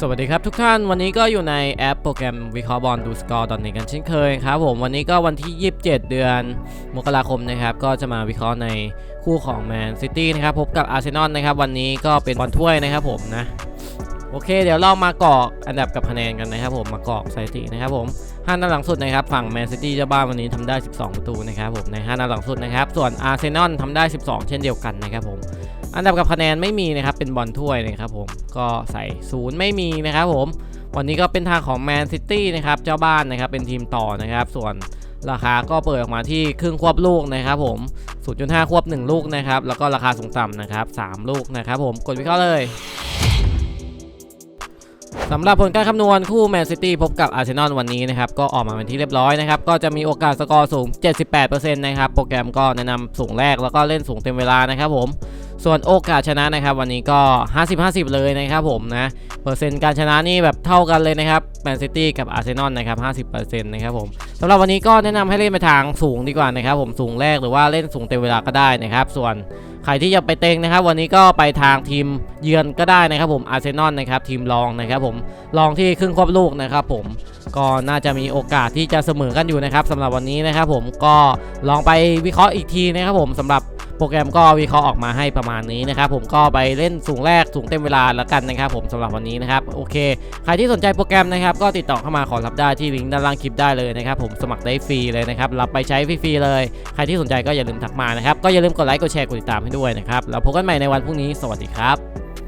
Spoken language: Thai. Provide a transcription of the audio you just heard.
สวัสดีครับทุกท่านวันนี้ก็อยู่ในแอปโปรแกรมวิเคราะห์บอลดูสกอร์ตอนนี้กันเช่นเคยครับผมวันนี้ก็วันที่ 27 เดือนมกราคมนะครับก็จะมาวิเคราะห์ในคู่ของแมนซิตี้นะครับพบกับอาร์เซนอลนะครับวันนี้ก็เป็นบอลถ้วยนะครับผมนะโอเค เดี๋ยวเรามากอกอันดับกับคะแนนกันนะครับผมมากอกสถิตินะครับผมห้านัดหลังสุดนะครับฝั่งแมนซิตี้เจ้าบ้านวันนี้ทำได้ 12 ประตูนะครับผมในห้านัดหลังสุดนะครับส่วนอาร์เซนอลทำได้ 12 เช่นเดียวกันนะครับผม อันดับกับคะแนนไม่มีนะครับ เป็นบอลถ้วยนะครับผม ก็ใส่ศูนย์ไม่มีนะครับผม วันนี้ก็เป็นทางของแมนซิตี้นะครับ เจ้าบ้านนะครับ เป็นทีมต่อนะครับ ส่วนราคาก็เปิดออกมาที่ครึ่งควบลูกนะครับผม 0.5 ควบ 1 ลูกนะครับ แล้วก็ราคาสูงต่ำนะครับ 3 ลูกนะครับผม กดวิเคราะห์เลยสำหรับผลการคำนวณคู่แมนซิตี้พบกับอาร์เซนอลวันนี้นะครับ ก็ออกมาเป็นที่เรียบร้อยนะครับ ก็จะมีโอกาสสกอร์สูง 78%นะครับ โปรแกรมก็แนะนำสูงแรกแล้วก็เล่นสูงเต็มเวลานะครับผม ส่วนโอกาสชนะนะครับ วันนี้ก็ 50-50 เลยนะครับผมนะเปอร์เซ็นต์การชนะนี่แบบเท่ากันเลยนะครับแมนซิตี้กับอาร์เซนอลนะครับ50%นะครับผมสำหรับวันนี้ก็แนะนำให้เล่นไปทางสูงดีกว่านะครับผมสูงแรกหรือว่าเล่นสูงเต็มเวลาก็ได้นะครับส่วนใครที่จะไปเต็งนะครับ วันนี้ก็ไปทางทีมเยือนก็ได้นะครับผมอาร์เซนอลนะครับทีมรองนะครับผมรองที่ครึ่งควบลูกนะครับผมก็น่าจะมีโอกาสที่จะเสมอกันอยู่นะครับสำหรับวันนี้นะครับผมก็ลองไปวิเคราะห์อีกทีนะครับผมสำหรับ โปรแกรมก็วิเคราะห์ออกมาให้ประมาณนี้นะครับผมก็ไปเล่นสูงแรกสูงเต็มเวลาแล้วกันนะครับผมสำหรับวันนี้นะครับโอเคใครที่สนใจโปรแกรมนะครับก็ติดต่อเข้ามาขอรับได้ที่ลิงก์ด้านล่างคลิปได้เลยนะครับผมสมัครได้ฟรีเลยนะครับรับไปใช้ฟรีๆเลยใครที่สนใจก็อย่าลืมทักมานะครับก็อย่าลืมกดไลค์กดแชร์กดติดตามให้ด้วยนะครับแล้วพบกันใหม่ในวันพรุ่งนี้สวัสดีครับ